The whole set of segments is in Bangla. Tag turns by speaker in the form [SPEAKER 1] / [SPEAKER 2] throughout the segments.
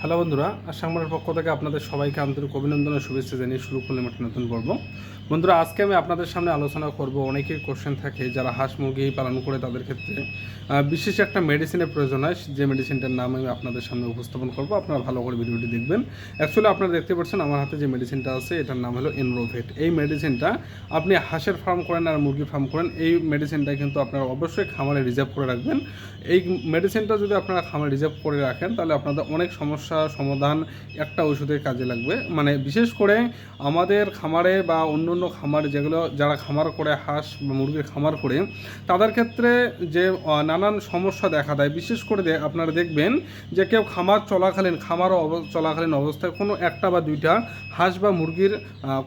[SPEAKER 1] হ্যালো বন্ধুরা আসামের পক্ষ থেকে আপনাদের সবাইকে আন্তরিক অভিনন্দন ও শুভেচ্ছা জানিয়ে শুরু করলাম একটা নতুন পর্ব। বন্ধুরা, আজকে আমি আপনাদের সামনে আলোচনা করব। অনেকের কোশ্চেন থাকে যারা হাঁস মুরগি পালন করে তাদের ক্ষেত্রে। বিশেষ একটা মেডিসিনের প্রয়োজন হয়, যে মেডিসিনটার নাম আমি আপনাদের সামনে উপস্থাপন করব। আপনারা ভালো করে ভিডিওটি দেখবেন। অ্যাকচুয়ালি আপনারা দেখতে পাচ্ছেন আমার হাতে যে মেডিসিনটা আছে, এটার নাম হলো এনরোভেট এই মেডিসিনটা আপনি হাঁসের ফার্ম করেন আর মুরগির ফার্ম করেন, এই মেডিসিনটা কিন্তু আপনারা অবশ্যই খামারে রিজার্ভ করে রাখবেন। এই মেডিসিনটা যদি আপনারা খামারে রিজার্ভ করে রাখেন, তাহলে আপনাদের অনেক সমস্যা সমাধান একটা ওষুধের কাজে লাগবে। মানে বিশেষ করে আমাদের খামারে বা অন্য অন্য খামার যেগুলো, যারা খামার করে, হাঁস বা মুরগির খামার করে, তাদের ক্ষেত্রে যে নানান সমস্যা দেখা দেয়। বিশেষ করে আপনারা দেখবেন যে কেউ খামার চলাকালীন খামার চলাকালীন অবস্থায় কোনো একটা বা দুইটা হাঁস বা মুরগির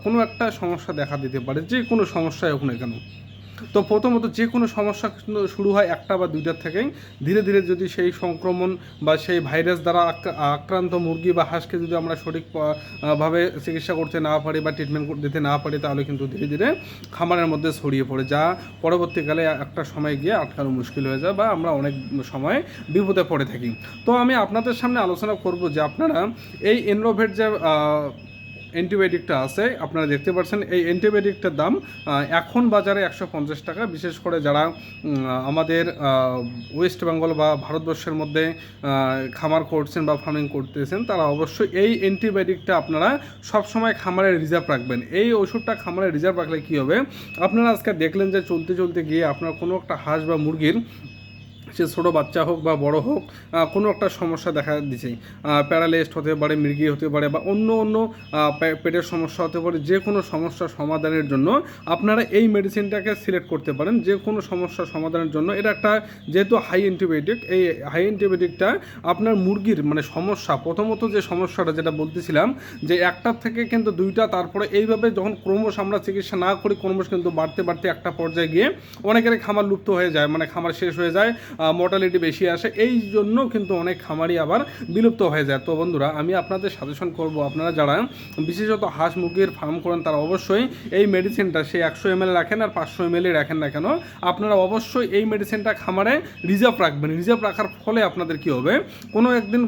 [SPEAKER 1] কোনো একটা সমস্যা দেখা দিতে পারে। যে কোনো সমস্যাই হোক না কেন। তো প্রথমত যে কোনো সমস্যা শুরু হয় একটা বা দুইটার থেকেই। ধীরে ধীরে যদি সেই সংক্রমণ বা সেই ভাইরাস দ্বারা আক্রা- আক্রান্ত মুরগি বা হাঁসকে যদি আমরা সঠিক ভাবে চিকিৎসা করতে না পারি বা ট্রিটমেন্ট দিতে না পারি, তাহলে কিন্তু ধীরে ধীরে খামারের মধ্যে ছড়িয়ে পড়ে, যা পরবর্তীকালে একটা সময় গিয়ে আটকানো মুশকিল হয়ে যায় বা আমরা অনেক সময় বিপদে পড়ে থাকি। তো আমি আপনাদের সামনে আলোচনা করব যে আপনারা এই এনরোভেট যে অ্যান্টিবায়োটিকটা আছে, আপনারা দেখতে পাচ্ছেন, এই অ্যান্টিবায়োটিকটার দাম এখন বাজারে একশো পঞ্চাশ টাকা। বিশেষ করে যারা আমাদের ওয়েস্ট বেঙ্গল বা ভারতবর্ষের মধ্যে খামার করছেন বা ফার্মিং করতেছেন, তারা অবশ্যই এই অ্যান্টিবায়োটিকটা আপনারা সবসময় খামারে রিজার্ভ রাখবেন। এই ওষুধটা খামারে রিজার্ভ রাখলে কী হবে? আপনারা আজকে দেখলেন যে চলতে চলতে গিয়ে আপনার কোনো একটা হাঁস বা মুরগির সে ছোটো বাচ্চা হোক বা বড় হোক কোনো একটা সমস্যা দেখা দিচ্ছে প্যারালাইজড হতে পারে, মৃগী হতে পারে বা অন্য অন্য পেটের সমস্যা হতে পারে, যে কোনো সমস্যা সমাধানের জন্য আপনারা এই মেডিসিনটাকে সিলেক্ট করতে পারেন। যে কোনো সমস্যা সমাধানের জন্য। এটা একটা যেহেতু হাই অ্যান্টিবায়োটিক এই হাই অ্যান্টিবায়োটিকটা আপনার মুরগির মানে সমস্যা, প্রথমত যে সমস্যাটা যেটা বলতেছিলাম, যে একটার থেকে কিন্তু দুইটা, তারপরে এইভাবে যখন ক্রমশ আমরা চিকিৎসা না করি, ক্রমশ কিন্তু বাড়তে বাড়তে একটা পর্যায়ে গিয়ে অনেকেরই খামার লুপ্ত হয়ে যায় মানে খামার শেষ হয়ে যায়। মর্টালিটি বেশি আসে, এই জন্য কিন্তু অনেক খামারই আবার বিলুপ্ত হয়ে যায়। তো বন্ধুরা, আমি আপনাদের সাজেশন করব, আপনারা যারা বিশেষত হাঁস মুরগির ফার্ম করেন, তারা অবশ্যই এই মেডিসিনটা সে একশো এম রাখেন আর পাঁচশো এম রাখেন না কেন, আপনারা অবশ্যই এই মেডিসিনটা খামারে রিজার্ভ রাখবেন। রিজার্ভ রাখার ফলে আপনাদের কি হবে, কোনো একদিন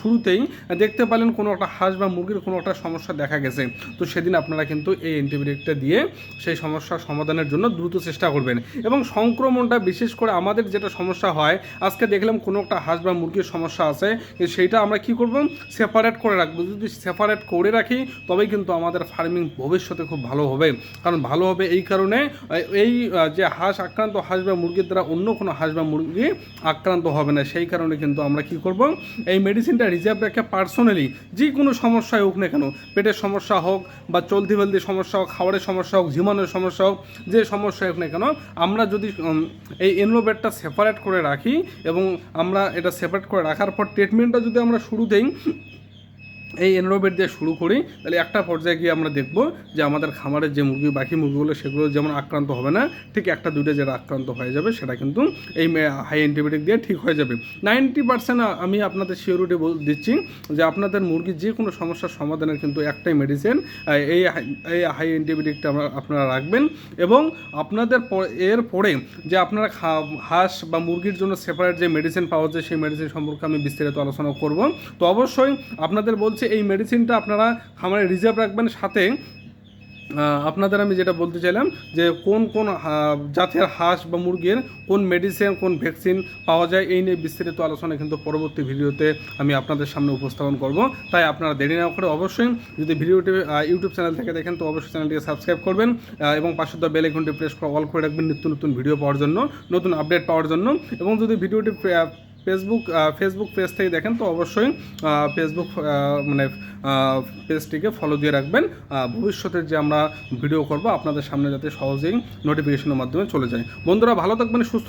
[SPEAKER 1] শুরুতেই দেখতে পেলেন কোনো একটা হাঁস বা মুরগির কোনো একটা সমস্যা দেখা গেছে। তো সেদিন আপনারা কিন্তু এই অ্যান্টিবায়োটিকটা দিয়ে সেই সমস্যার সমাধানের জন্য দ্রুত চেষ্টা করবেন। এবং সংক্রমণটা বিশেষ করে আমাদের যেটা সমস্যা হয়, আজকে দেখলাম কোনো একটা হাঁস বা মুরগির সমস্যা আছে সেইটা আমরা কি করব? সেপারেট করে রাখব। যদি সেপারেট করে রাখি, তবেই কিন্তু আমাদের ফার্মিং ভবিষ্যতে খুব ভালো হবে। কারণ ভালো হবে এই কারণে এই যে হাঁস আক্রান্ত, হাঁস বা মুরগির দ্বারা অন্য কোনো হাঁস বা মুরগি আক্রান্ত হবে না। সেই কারণে কিন্তু আমরা কি করব? এই মেডিসিনটা রিজার্ভ রেখে পার্সোনালি যে কোনো সমস্যায় হোক না কেন, পেটের সমস্যা হোক বা চলতি ফেলতি সমস্যা হোক, খাবারের সমস্যা হোক জীবনের সমস্যা হোক, যে সমস্যা হোক না কেন, আমরা যদি এই এনরোবেটটা সেপারেট করে রাখি এবং আমরা এটা সেপারেট করে রাখার পর ট্রিটমেন্টটা যদি আমরা শুরুতেই এই এনরোবেট দিয়ে শুরু করি, তাহলে একটা পর্যায়ে গিয়ে আমরা দেখব যে আমাদের খামারের যে মুরগি, বাকি মুরগিগুলো, সেগুলো যেমন আক্রান্ত হবে না, ঠিক একটা দুইটা যেটা আক্রান্ত হয়ে যাবে, সেটা কিন্তু এই হাই অ্যান্টিবায়োটিক দিয়ে ঠিক হয়ে যাবে। নাইনটি পার্সেন্ট আমি আপনাদের সিওরিটি দিচ্ছি যে আপনাদের মুরগির যে কোনো সমস্যার সমাধানের কিন্তু একটাই মেডিসিন এই এই হাই অ্যান্টিবায়োটিকটা আপনারা রাখবেন এবং আপনাদের এর পরে যে আপনারা হাঁস বা মুরগির জন্য সেপারেট যে মেডিসিন পাওয়া যায়, সেই মেডিসিন সম্পর্কে আমি বিস্তারিত আলোচনা করব। তো অবশ্যই আপনাদের বলছি এই মেডিসিনটা আপনারা খামারে রিজার্ভ রাখবেন। সাথে আপনাদের আমি যেটা বলতে চাইলাম যে কোন কোন জাতের হাঁস বা মুরগির কোন মেডিসিন কোন ভ্যাকসিন পাওয়া যায়, এই নিয়ে বিস্তারিত আলোচনা কিন্তু পরবর্তী ভিডিওতে আমি আপনাদের সামনে উপস্থাপন করব। তাই আপনারা দেরি না করে অবশ্যই যদি ভিডিওটি ইউটিউব চ্যানেল থেকে দেখেন, তো অবশ্যই চ্যানেলটিকে সাবস্ক্রাইব করবেন এবং পাশে দেওয়া বেল আইকনটি প্রেস করে অল করে রাখবেন নিত্য নতুন ভিডিও পাওয়ার জন্য, নতুন আপডেট পাওয়ার জন্য। এবং যদি ভিডিওটি ফেসবুক ফেসবুক পেজ থেকে দেখেন তো অবশ্যই ফেসবুক মানে পেজটিকে ফলো দিয়ে রাখবেন। ভবিষ্যতে যে আমরা ভিডিও করব, আপনাদের সামনে যাতে সহজেই নোটিফিকেশনের মাধ্যমে চলে যায়। বন্ধুরা, ভালো থাকবেন, সুস্থ